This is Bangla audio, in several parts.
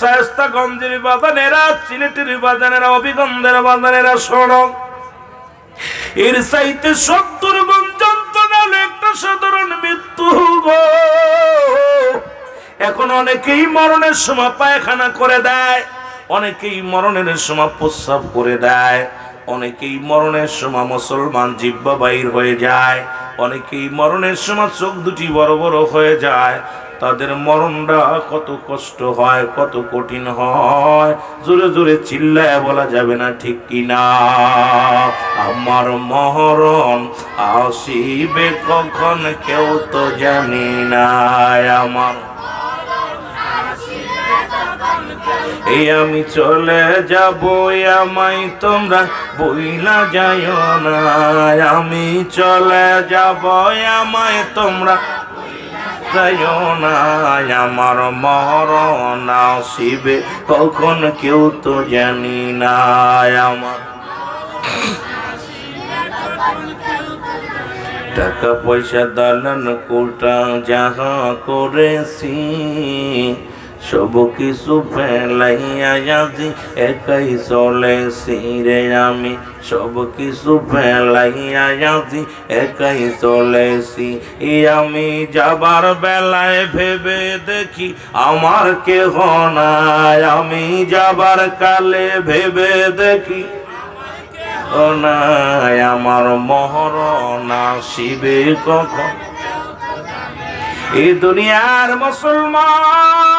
সায়স্তা গঞ্জের বাদানেরা সিলেটের বাদানেরা, অভিগন্ধের বাদানেরা সড়ক এর সাইতে সত্তর একটা সাধারণ মৃত্যু এখন অনেকেই মরণের সময় পায়খানা করে দেয়, অনেকেই মরণের সময় প্রস্রাব করে দেয়, অনেকেই মরণের সময় মুসলমান জিব্বা বাইর হয়ে যায়, অনেকেই মরণের সময় চোখ দুটি বড় বড় হয়ে যায় তাদের মরণটা কত কষ্ট হয়, কত কঠিন হয়। জোরে জোরে চিল্লায় বলা যাবে না ঠিক কিনা। আমার মরণ আসিবে কখন কেউ তো জানি না। আমার এই আমি চলে যাব আমায় তোমরা বইলা যাইও না। আমি চলে যাব আমায় তোমরা যাইও না, আমার মরণ শিবে কখন কেউ তো জানি না, আমার টাকা পয়সা দালান কোটা যাহা করেছি সব কিছু ফেলাইয়া যাচ্ছি একাই চলেছি রে আমি। সব কিছু ফেলাইয়া যাচ্ছি একাই চলেছি আমি। যাবার বেলায় ভেবে দেখি আমার কেহ নাই। আমি যাবার কালে ভেবে দেখি নাই। আমার মহরণ আসিবে কখন? এই দুনিয়ার মুসলমান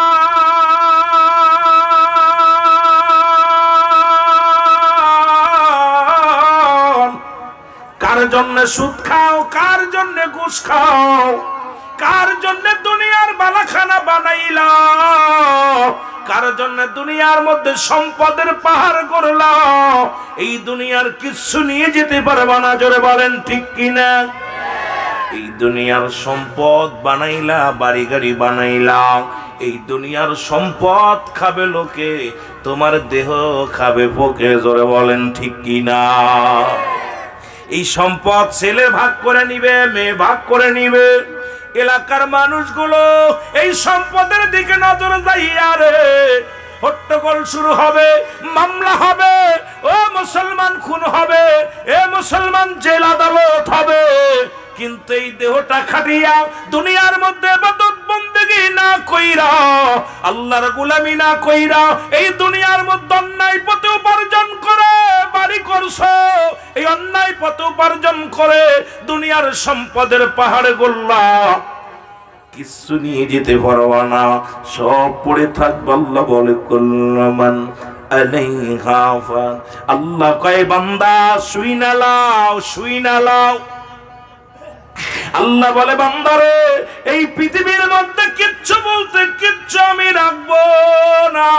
কার জন্য সুদ খাও, কার জন্য ঘুষ খাও, কার জন্য দুনিয়ার বালাখানা বানাইলা কার জন্য দুনিয়ার মধ্যে সম্পদের পাহাড় করলা এই দুনিয়ার কিছু নিয়ে যেতে পারবা না, জোরে বলেন ঠিক কিনা? এই দুনিয়ার সম্পদ বানাইলা বাড়ি গাড়ি বানাইলা এই দুনিয়ার সম্পদ খাবে লোকে, তোমার দেহ খাবে পোকে, জোরে বলেন ঠিক কিনা? এই সম্পদ ছেলে ভাগ করে নিবে, মেয়ে ভাগ করে নিবে। এলাকার মানুষগুলো এই সম্পদের দিকে নজর যাইয়া রে। হট্টগোল শুরু হবে, মামলা হবে, ও মুসলমান খুন হবে, এ মুসলমান জেল আদালত হবে। কিন্তু এই দেহটা খাটিয়া দুনিয়ার মধ্যে বন্দেগি না কইরা, আল্লাহর গুলামি না কইরা এই দুনিয়ার মধ্যে অন্যায় পথে উপার্জন করে, বাড়ি করছ। এই অন্যায় পথে উপার্জন করে দুনিয়ার সম্পদের পাহাড়ে গোল্লা। কিছু নিয়ে যেতে পারবা না, সব পড়ে থাকবে আল্লাহ বলে, কুল্লমান আল্লাহ কয়, বান্দা শুই না লাও শুই না লাও। আল্লাহ বলে, বান্দারে, এই পৃথিবীর মধ্যে কিচ্ছু বলতে কিচ্ছু আমি রাখব না।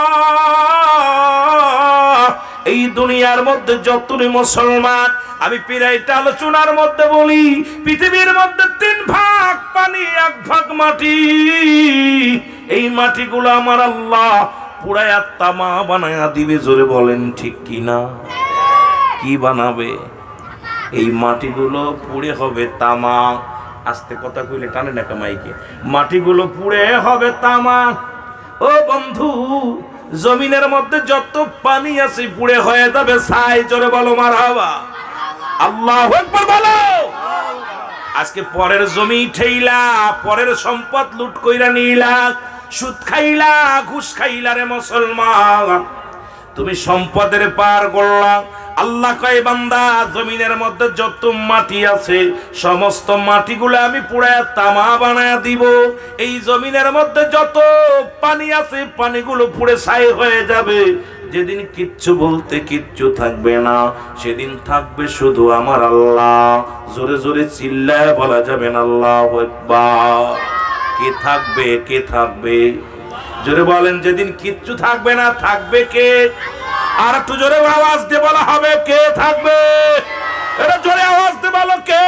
এই দুনিয়ার মধ্যে যতই মুসলমান, আমি পিরাইটা আলোচনার মধ্যে বলি, পৃথিবীর মধ্যে তিন ভাগ পানি, এক ভাগ মাটি। এই মাটিগুলো আমার আল্লাহ পুরায়া তামা বানায়া দিবে, জোরে বলেন ঠিক কিনা কি বানাবে? এই মাটিগুলো পুড়ে হবে তামা। আস্তে কথা কইলে টানে না কামাইকে। মাটিগুলো পুড়ে হবে তামা। ও বন্ধু, জমিনের মধ্যে যত পানি আছে পুড়ে হয়ে যাবে, ছাই জোরে বলো মার হাওয়া আল্লাহ বলো। আজকে পরের জমি ঠেইলা, পরের সম্পদ লুট কইরা নিলা, সুদ খাইলা, ঘুষ খাইলা রে মুসলমান। তুমি সম্পদের পার করলা আল্লাহ কয়, বান্দা, জমিনের মধ্যে যত মাটি আছে, সমস্ত মাটিগুলো আমি পুড়ায় তামা বানায় দিব। এই জমিনের মধ্যে যত পানি আছে, পানিগুলো পুড়ে ছাই হয়ে যাবে। যেদিন কিচ্ছু বলতে কিচ্ছু থাকবে না, সেদিন থাকবে শুধু আমার আল্লাহ। জোরে জোরে চিল্লায় বলা যাবে না, আল্লাহ কে থাকবে কে থাকবে? জোরে বলেন, যেদিন কিচ্ছু থাকবে না, থাকবে কে? আর একটু জোরে আওয়াজ দিয়ে বলা হবে, কে থাকবে? এটা জোরে আওয়াজ দিয়ে বলো, কে?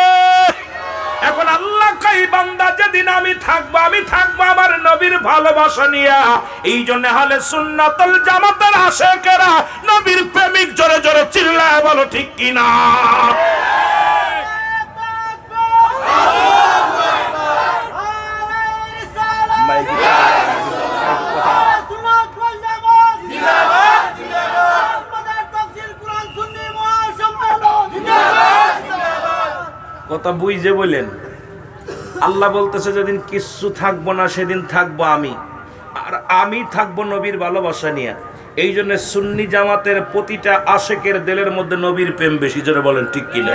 এখন আল্লাহ কাই, বান্দা, যেদিন আমি থাকব আমি থাকব আমার নবীর ভালোবাসা নিয়া। এই জন্য হলে সুন্নাতুল জামাতের আশেকেরা নবীর প্রেমিক জোরে জোরে চিল্লায় বলো, ঠিক কিনা? কথা বুঝে বলেন। আল্লাহ বলতেছে, যেদিন কিচ্ছু থাকব না, সেদিন থাকব আমি। আর আমি থাকব নবীর ভালোবাসা নিয়ে। এই জন্য সুন্নি জামাতের প্রতিটা আশেকের দেলের মধ্যে নবীর প্রেম বেশি। জোরে বলেন, ঠিক কিনা?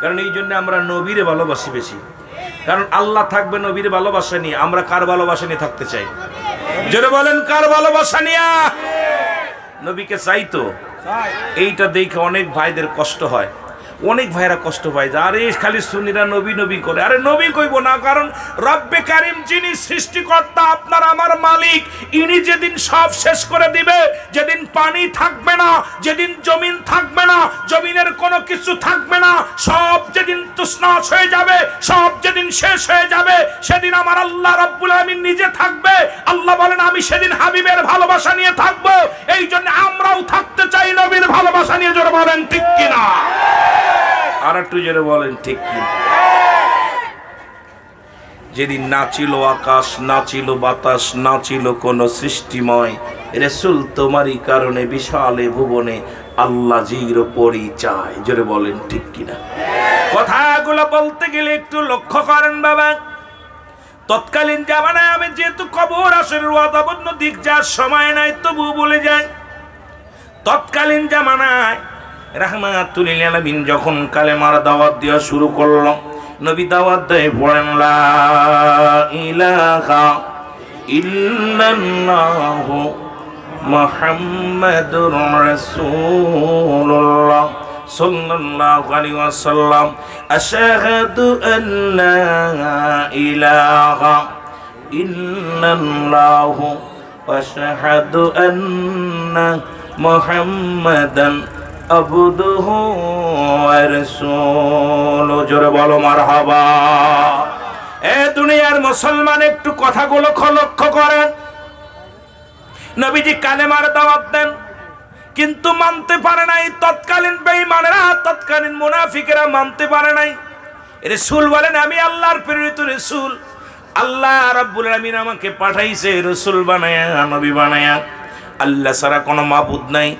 কারণ এই জন্য আমরা নবীরে ভালোবাসি বেশি। কারণ আল্লাহ থাকবে নবীর ভালোবাসা নিয়ে। আমরা কার ভালোবাসা নিয়ে থাকতে চাই? জোরে বলেন, কার ভালোবাসা নিয়ে? নবীকে চাই তো? এইটা দেখে অনেক ভাইদের কষ্ট হয়। অনেক ভাইরা কষ্ট পায় যে, আরে, খালি সুনিরা নবী নবী করে। আরে, নবী কইব না, কারণ রব্বে কারিম যিনি সৃষ্টিকর্তা, আপনার আমার মালিক, ইনি যেদিন সব শেষ করে দিবে, যেদিন পানি থাকবে না, যেদিন জমিন থাকবে না, জমিনের কোনো কিছু থাকবে না, সব যেদিন তুষ্ণাস হয়ে যাবে, সব যেদিন শেষ হয়ে যাবে, সেদিন আমার আল্লাহ রব্বুল আমিন নিজে থাকবে। আল্লাহ বলেন, আমি সেদিন হাবিবের ভালোবাসা নিয়ে থাকব। এই জন্য আমরাও থাকতে চাই নবীর ভালোবাসা নিয়ে, জোর বলেন, ঠিক কিনা? আর একটু জোরে বলেন, ঠিক কি? যেদিন নাচিল আকাশ নাচিল বাতাস নাচিল কোন সৃষ্টিময়, রেসুল তোমারই কারণে বিশালে ভুবনে আল্লাহ জির পরিচয়। জোরে বলেন, ঠিক কিনা? কথাগুলো বলতে গেলে একটু লক্ষ্য করেন বাবা। তৎকালীন জামানায় আমি যেহেতু কবর আসের ওয়াদাবন্য দিক যার সময় নাই তবু বলে যায় তৎকালীন জামানায় রাহমাতুলিল আলামিন যখন কালেমার দাওয়াত দেওয়া শুরু করল, নবী দাওয়াত দেয়, পড়েন, লা ইলাহা ইল্লাল্লাহু মুহাম্মাদুর রাসূলুল্লাহ সাল্লাল্লাহু আলাইহি ওয়াসাল্লাম। আশহাদু আন লা ইলাহা ওয়াশহাদু আন্না মুহাম্মাদান আবদুহু রাসূলু। জোরে বলো, মারহাবা। এ দুনিয়ার মুসলমান একটু কথাগুলো লক্ষ্য করেন। নবীজি কালেমার দাওয়াত দেন, কিন্তু মানতে পারে নাই। তৎকালীন বেঈমানেরা, তৎকালীন মুনাফিকেরা মানতে পারে নাই। রসুল বলেন, আমি আল্লাহর প্রেরিত রসুল। আল্লাহ রাব্বুল আলামিন আমাকে পাঠাইছে, রসুল বানায়া, নবী বানায়া। আল্লাহ ছাড়া কোনো মাবুদ নাই।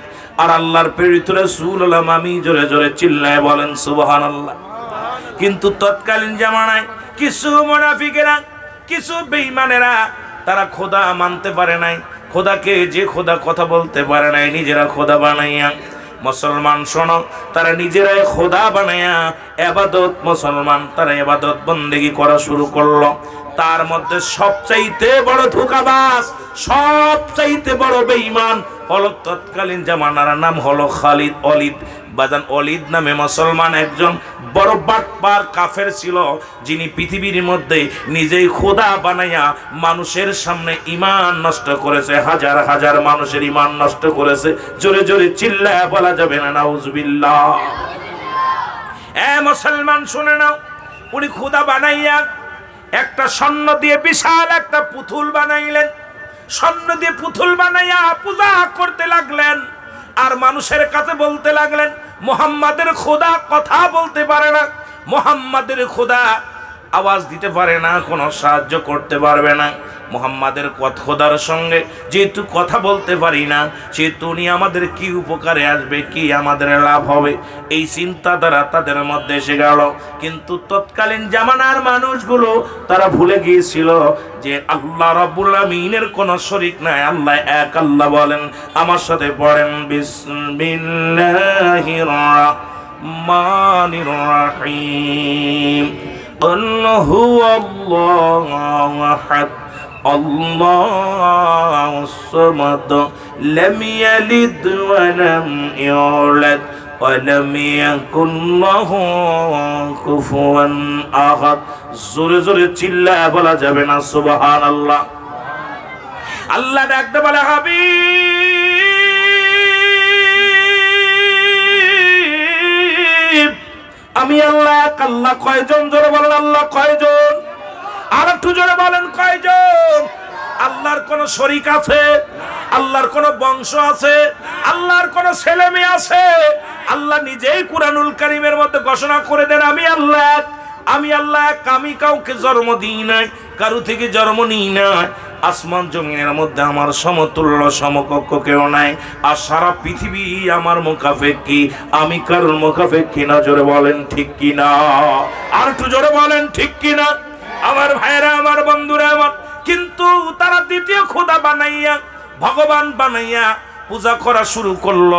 আর আল্লাহর প্রেরিত রসুল হলাম আমি জোরে জোরে চিল্লায় বলেন সুবহান আল্লাহ কিন্তু তৎকালীন জামানায় কিছু মুনাফিকেরা, কিছু বেঈমানেরা, তারা খোদা মানতে পারে নাই। খোদাকে যে খোদা কথা বলতে পারে নাই, নিজেরা খোদা বানাইয়া। মুসলমান শোনো, তারা নিজেরাই খোদা বানাইয়া এবাদত, মুসলমান তারা এবাদত বন্দেগি করা শুরু করল। তার মধ্যে সবচাইতে বড় ধোকাবাজ, সবচাইতে বড় বেঈমান হলো তৎকালীন জামানার নাম হলো খালিদ অলিদ। বাজান অলিদ নামে মুসলমান একজন বড় বাটপার কাফের ছিল, যিনি পৃথিবীর মধ্যে নিজেই খোদা বানাইয়া মানুষের সামনে ইমান নষ্ট করেছে, হাজার হাজার মানুষের ইমান নষ্ট করেছে। জোরে জোরে চিল্লায় বলা যাবে না, নাউজুবিল্লাহ। এ মুসলমান শুনে নাও, উনি খোদা বানাইয়া একটা স্বর্ণ দিয়ে বিশাল একটা পুতুল বানাইলেন। স্বর্ণ দিয়ে পুতুল বানাইয়া পূজা করতে লাগলেন আর মানুষের কাছে বলতে লাগলেন, মোহাম্মদের খোদা কথা বলতে পারে না। মোহাম্মদের খোদা আওয়াজ দিতে পারে না, কোনো সাহায্য করতে পারবে না। মোহাম্মদের খোদার সঙ্গে যেহেতু কথা বলতে পারি না, সেহেতু উনি আমাদের কি উপকারে আসবে, কি আমাদের লাভ হবে, এই চিন্তাধারা তাদের মধ্যে এসে গেল। কিন্তু তৎকালীন জামানার মানুষগুলো তারা ভুলে গিয়েছিল যে আল্লাহ রাব্বুল আমিনের কোনো শরিক নাই, আল্লাহ এক আল্লাহ বলেন, আমার সাথে পড়েন বিসমিল্লাহির রাহমানির রাহিম। قل هو الله أحد الله الصمد لم يلد ولم يولد ولم يكن له كفوا أحد জোরে জোরে চিল্লা বলা যাবে না সুবহান আল্লাহ আল্লাহ ডাকতে বলে হাবিব আমি আল্লাহ আল্লাহ কয়জন? জোরে বলেন আল্লাহ কয়জন? আর একটু জোরে বলেন কয়জন? আল্লাহর কোন শরিক আছে? আল্লাহর কোন বংশ আছে? আল্লাহর কোন ছেলে মেয়ে আছে? আল্লাহ নিজেই কুরআনুল কারীমের মধ্যে ঘোষণা করে দেন, আমি আল্লাহ আমি আল্লাহ আমি কাউকে জন্ম দিই নাই, কারু থেকে জন্ম নিই নাই। আসমান জমিনের মধ্যে আমার সমতুল্য সমকক্ষ কেউ নাই। আর সারা পৃথিবী আমার মুখাফেক্ষি আমি কারোর মুখাফেক্ষি না, জোরে বলেন ঠিক কিনা? আর একটু জোরে বলেন ঠিক কিনা? আমার ভাইরা আমার বন্ধুরা, আমার কিন্তু তারা দ্বিতীয় খোদা বানাইয়া, ভগবান বানাইয়া পূজা করা শুরু করল।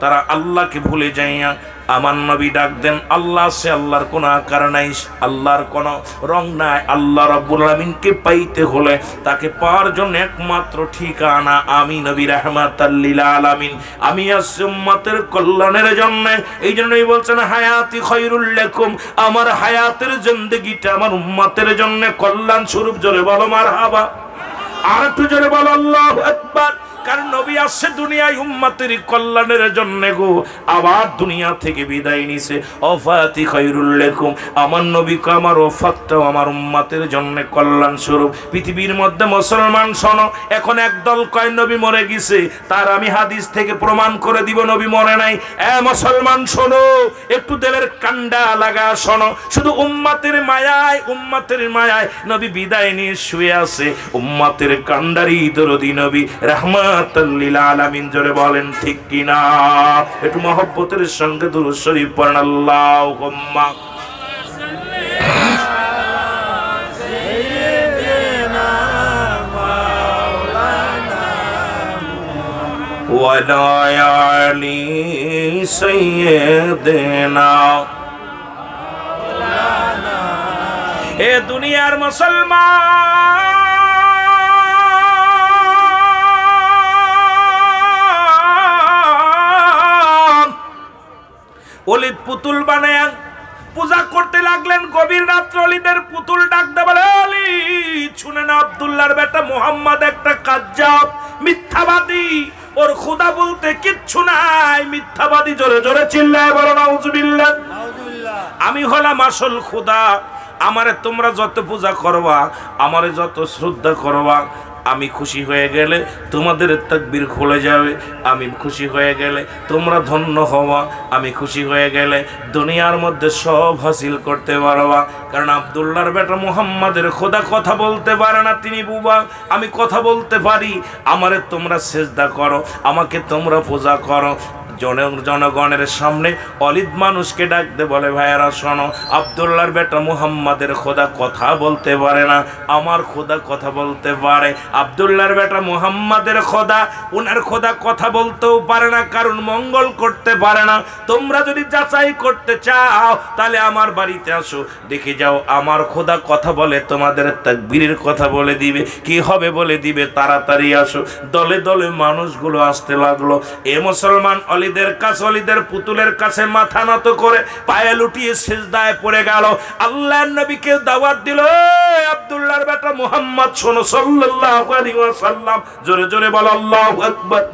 তারা আল্লাহকে ভুলে যাইয়া আমার নবী ডাক দেন, আল্লাহ সে আল্লাহর কোনো আকার নাই, আল্লাহর কোনো রং নাই, আল্লাহ রাব্বুল আলামিনকে পাইতে হলে তাকে পাওয়ার জন্য একমাত্র ঠিকানা আমি নবী রাহমাতাল্লিল আলামিন। আমি আসছি উম্মতের কল্যাণের জন্য। এই জন্যই বলছেন, হায়াতি খৈরুল লেকুম। আমার হায়াতের জিন্দগিটা আমার উম্মতের জন্য কল্যাণ স্বরূপ জোরে বলো, মারহাবা। আর একটু জোরে বলো, আল্লাহ আকবার। কারণ নবী আসছে দুনিয়ায় উম্মতের কল্যাণের জন্য গো। আবার দুনিয়া থেকে বিদায় নিছে। অফাতি খৈরুল লেকুম। আমার নবীকে আমার ওফাতটাও আমার উম্মতের জন্য কল্যাণ স্বরূপ পৃথিবীর মধ্যে মুসলমান শোনো, এখন একদল কয়, নবী মরে গেছে। তার আমি হাদিস থেকে প্রমাণ করে দিব, নবী মরে নাই। এ মুসলমান শোনো, একটু দেলের কান্ডা লাগা শোনো। শুধু উম্মাতের মায়ায় উম্মাতের মায়ায় নবী বিদায় নিয়ে শুয়ে আছে। উম্মাতের কান্ডারি দরদি নবী। রহমাতাল্লিল আলামিন জোরে বলেন ঠিক কিনা একটু মহব্বতের সঙ্গে দুরূদ শরীফ পড়েন আল্লাহুম্মা ولا علي سيدنا এ দুনিয়ার মুসলমান অলিদ পুতুল বানায়ান। পূজা করতে লাগলেন গভীর রাত্রে অলিদের পুতুল ডাকতে বলে অলি শুনেন আব্দুল্লাহর বেটা মোহাম্মদ একটা কাজ্জাব মিথ্যাবাদী। ওর খোদা বলতে কিচ্ছু নাই মিথ্যাবাদী জোরে জোরে চিল্লায় বলো নাউজুবিল্লাহ আমি হলাম আসল খোদা আমারে তোমরা যত পূজা করবা আমারে যত শ্রদ্ধা করবা আমি খুশি হয়ে গেলে তোমাদের তাকবীর খুলে যাবে। আমি খুশি হয়ে গেলে তোমরা ধন্য হওয়া। আমি খুশি হয়ে গেলে দুনিয়ার মধ্যে সব হাসিল করতে পারবা। কারণ আবদুল্লার বেটা মুহাম্মাদের খোদা কথা বলতে পারে না তিনি বুবা। আমি কথা বলতে পারি। আমারে তোমরা সেজদা করো। আমাকে তোমরা পূজা করো। জনগণের সামনে অলিদ মানুষকে ডাকতে বলে, ভাইয়ারা, শোনো, আবদুল্লাহর বেটা মুহাম্মাদের খোদা কথা বলতে পারে না, আমার খোদা কথা বলতে পারে। আবদুল্লাহর বেটা মুহাম্মাদের খোদা, উনার খোদা কথা বলতেও পারে না, কারণ মঙ্গল করতে পারে না। তোমরা যদি যাচাই করতে চাও, তাহলে আমার বাড়িতে আসো, দেখে যাও, আমার খোদা কথা বলে, তোমাদের তাকবীরের কথা বলে দিবে। কি হবে বলে দিবে, তাড়াতাড়ি আসো। দলে দলে মানুষগুলো আসতে লাগল। এ মুসলমান অলিদের কাছে অলিদের পুতুলের কাছে মাথা নত করে পায়ে লুটিয়ে সেজদায় পড়ে গেল। আল্লাহর নবীকে দাওয়াত দিল "এই আব্দুল্লাহর বেটা মুহাম্মদ, শোনো, সাল্লাল্লাহু আলাইহি ওয়াসাল্লাম। জোরে জোরে বলো, আল্লাহু আকবার।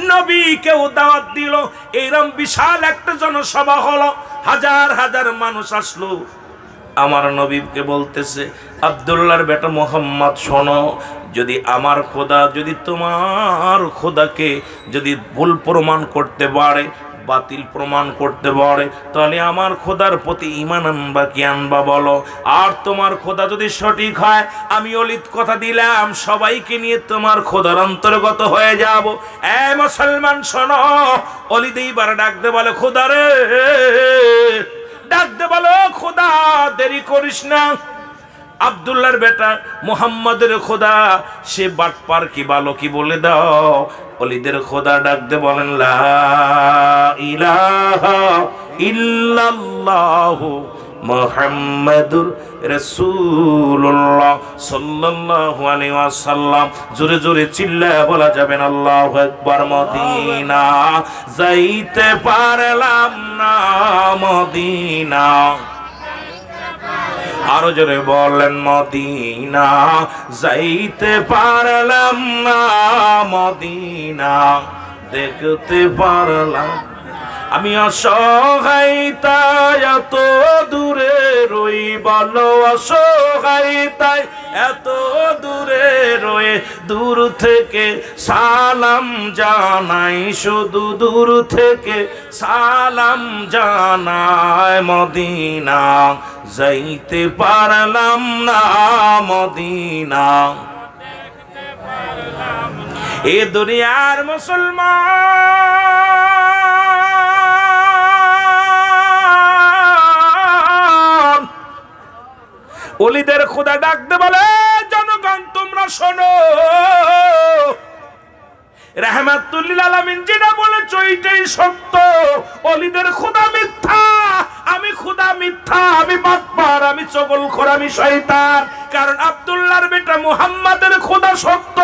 নবীকেও দাওয়াত দিল এইরকম বিশাল একটা জনসভা হলো, হাজার হাজার মানুষ আসলো। আমার নবীকে বলতেছে, আবদুল্লাহর বেটা মোহাম্মদ, শোনো যদি আমার খোদা, যদি তোমার খোদাকে যদি ভুল প্রমাণ করতে পারে, বাতিল প্রমাণ করতে পারে, তাহলে আমার খোদার প্রতি ইমান আনবা কি আনবা বলো? আর তোমার খোদা যদি সঠিক হয়, আমি অলিত কথা দিলাম, সবাইকে নিয়ে তোমার খোদার অন্তর্গত হয়ে যাব। এ মুসলমান, শোনো, অলিদ এইবার ডাকতে বলে, খোদা রে, ডাকতে বলো, খোদা, দেরি করিস না। আবদুল্লাহর বেটা মোহাম্মদের খোদা। সে বাটপার কি বালো কি বলে দাও। অলিদের খোদা ডাকতে বলেন, লা ইলাহা ইল্লাল্লাহু মুহাম্মাদুর রাসূলুল্লাহ সাল্লাল্লাহু আলাইহি ওয়াসাল্লাম। জোরে জোরে চিল্লায় বলা যাবে না, আল্লাহু আকবার, মদিনা। যাইতে পারলাম না, মদিনা। আরও জোরে বলেন, মদিনা, যাইতে পারলাম না, মদিনা, দেখতে পারলাম। আমি অসহায়তায় এত দূরে রই, বলো অসহায়তায় এত দূরে রয়ে দূর থেকে সালাম জানাই, শুধু দূর থেকে সালাম জানায় মদিনা। যাইতে পারলাম না মদিনা। এ দুনিয়ার মুসলমান। অলিদের খোদা ডাকতে বলে, জনগণ, তোমরা শোনো। রাহমাতুল্লিল আলামিন যেটা বলেছ এইটাই সত্য। অলিদের খোদা মিথ্যা। খোদা মিথ্যা আমি আমি চগল খোর আমি শয়তান। কারণ আব্দুল্লাহর বেটা মুহাম্মাদের খোদা সত্য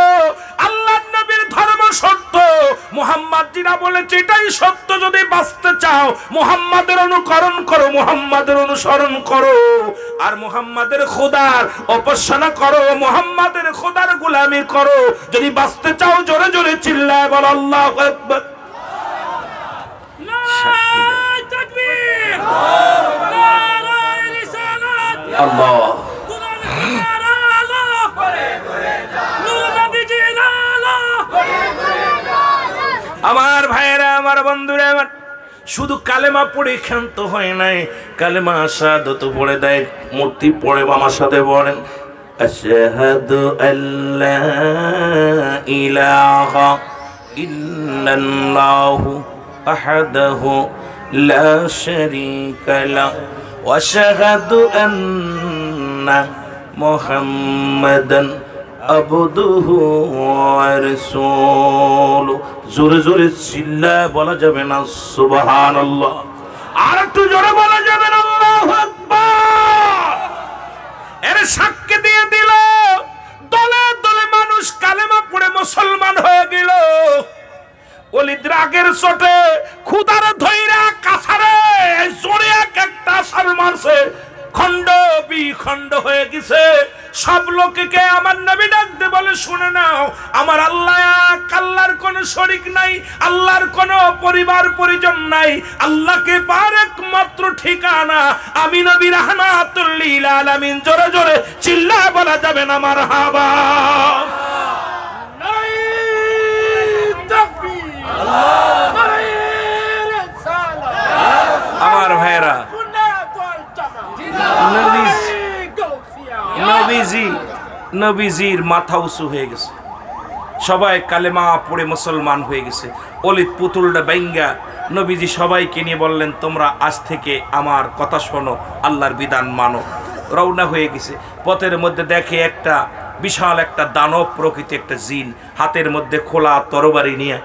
আল্লাহর নবীর ধর্ম সত্য। মুহাম্মদ বলেছে এটাই সত্য যদি বাঁচতে চাও মুহাম্মাদের অনুকরণ করো মুহাম্মাদের অনুসরণ করো। আর মুহাম্মাদের খোদার উপাসনা করো মুহাম্মাদের খোদার গোলামি করো। যদি বাঁচতে চাও জোরে জোরে চিল্লায় বল আল্লাহু আকবার। আল্লাহ। আমার ভাইয়েরা, আমার বন্ধুরা, আমার শুধু কালেমা পড়ে ক্ষান্ত হয় নাই। কালেমা আসাদত পড়ে দেয়, মূর্তি পড়ে আমার সাথে পড়েন আশহাদু আল্লা ইলাহা ইল্লাল্লাহু আহাদাহু লা শারীকা লা আন্না মুহাম্মাদান আবদুহু ওয়া রাসূলু জোরে জোরে চিল্লা বলা যাবে না, সুবহানাল্লাহ। আর একটু জোরে বলা যাবে না, আল্লাহু আকবার। এর সাক্ষী দিয়ে দিল, দলে দলে মানুষ কালেমা পড়ে মুসলমান হয়ে গেল। অলিদ রাগের চোটে খুদার ধৈরা কাছারে জোরে এক একটা সার মারছে। খণ্ড বিখণ্ড হয়ে গেছে। সব লোককে আমার নবী ডাকতে বলে শুনে নাও। আমার আল্লাহ আল্লাহর কোনো শরিক নাই, আল্লাহর কোনো পরিবার পরিজন নাই। আল্লাহকে পার একমাত্র ঠিকানা আমি নবী রহমাতুল্লিল আলামিন। জোরে জোরে চিল্লা বলা যাবে না আমার হাবা আমার ভাইরা নবীজি নবীজির মাথা উঁচু হয়ে গেছে। সবাই কালেমা পড়ে মুসলমান হয়ে গেছে। অলিত পুতুলটা বাইঙ্গা। নবীজি সবাইকে নিয়ে বললেন তোমরা আজ থেকে আমার কথা শোনো আল্লাহর বিধান মানো। রওনা হয়ে গেছে। পথের মধ্যে দেখে একটা বিশাল একটা দানব প্রকৃতি একটা জিন হাতের মধ্যে খোলা তরবারি নিয়ে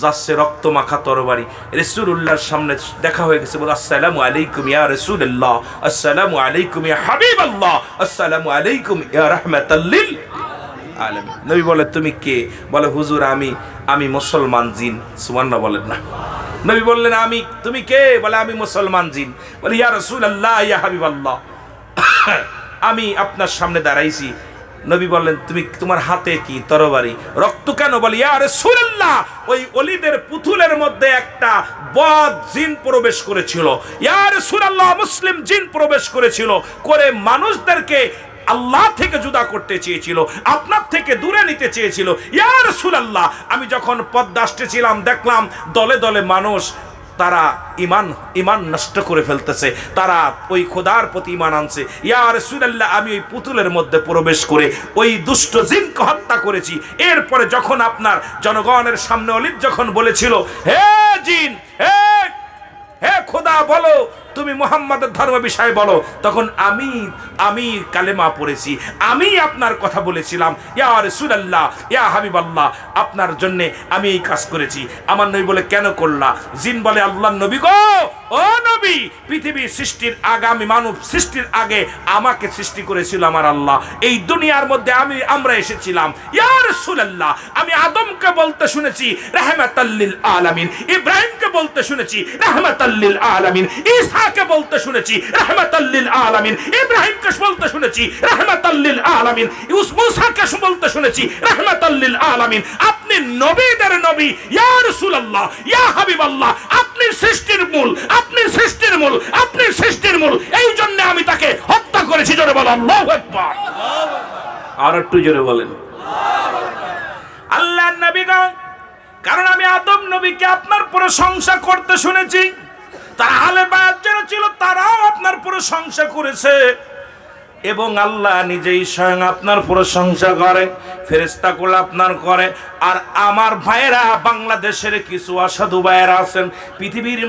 যাচ্ছে রক্ত মাখা তরবারি। রসুল্লাহর সামনে দেখা হয়ে গেছে, বলে, আসসালামু আলাইকুম ইয়া রসুল্লাহ আসসালামু আলাইকুম ইয়া হাবিব আল্লাহ আসসালামু আলাইকুম ইয়া রহমাতাল্লিল আলামিন। নবী বলে, তুমি কে? বলে, হুজুর, আমি আমি মুসলমান জিন। সুবহানাল্লাহ বলেন না। নবী বললেন, আমি, তুমি কে? বলে, আমি মুসলমান জিন। বলে, ইয়া রসুল রাসূলুল্লাহ, ইয়া হাবিবাল্লাহ। আমি আপনার সামনে দাঁড়াইছি। নবী বললেন, তুমি তোমার হাতে কি তরবারি? রক্ত কেন? বলি, ইয়া রাসূলুল্লাহ, ওই অলিদের পুতুলের মধ্যে একটা বদ জিন প্রবেশ করেছিল। ইয়া রাসূলুল্লাহ, মুসলিম জিন প্রবেশ করেছিল। করে মানুষদেরকে আল্লাহ থেকে জুদা করতে চেয়েছিল, আপনার থেকে দূরে নিতে চেয়েছিল। ইয়া রাসূলুল্লাহ, আমি যখন পদ্মা আসতেছিলাম দেখলাম দলে দলে মানুষ তারা ইমান ইমান নষ্ট করে ফেলতেছে। তারা ওই খোদার প্রতি ইমান আনছে। ইয়ার সুনাল্লাহ আমি ওই পুতুলের মধ্যে প্রবেশ করে ওই দুষ্ট জিনকে হত্যা করেছি। এরপরে যখন আপনার জনগণের সামনে অলিদ যখন বলেছিল, হে জিন, হে হে খোদা, বলো তুমি মোহাম্মদের ধর্ম বিষয়ে বলো। তখন আমি আমি কালেমা পড়েছি। আমি আপনার কথা বলেছিলাম। ইয়া রসুলাল্লাহ, ইয়া হাবিবাল্লাহ, আপনার জন্যে আমি এই কাজ করেছি। আমার নবী বলে, কেন করলা? জিন বলে আল্লাহ নবী গো! ও নবী, পৃথিবীর সৃষ্টির আগামী মানব সৃষ্টির আগে আমাকে সৃষ্টি করেছিল আমার আল্লাহ। এই দুনিয়ার মধ্যে আমি, আমরা এসেছিলাম। ইয়া রাসূলুল্লাহ, আমি আদমকে বলতে শুনেছি রাহমাতাল্লিল আলামিন। ইব্রাহিমকে বলতে শুনেছি রাহমাতাল্লিল আলামিন। ঈসাকে বলতে শুনেছি রাহমাতাল্লিল আলামিন। ইব্রাহিমকে বলতে শুনেছি রাহমাতাল্লিল আলামিন। মুসাকে বলতে শুনেছি রাহমাতাল্লিল আলামিন। আপনি নবীদের নবী ইয়া রাসূলুল্লাহ ইয়া হাবিবাল্লাহ আপনি সৃষ্টির মূল আপনি সৃষ্টির মূল আপনি সৃষ্টির মূল। এই জন্য আমি তাকে হত্যা করেছি জোরে বলো আল্লাহু আকবার। আর একটু জোরে বলেন। আল্লাহর নবীগণ কারণ আমি আদম নবীকে আপনার প্রশংসা করতে শুনেছি। তাহলে বায়াত যারা ছিল তারাও আপনার প্রশংসা করেছে। এবং আল্লাহ নিজেই স্বয়ং আপনার প্রশংসা করে ফেরেস্তাকুল আপনার করে। আর আমার ভাইয়েরা বাংলাদেশের কিছু অসাধু ভাইয়েরা আছেন, পৃথিবীর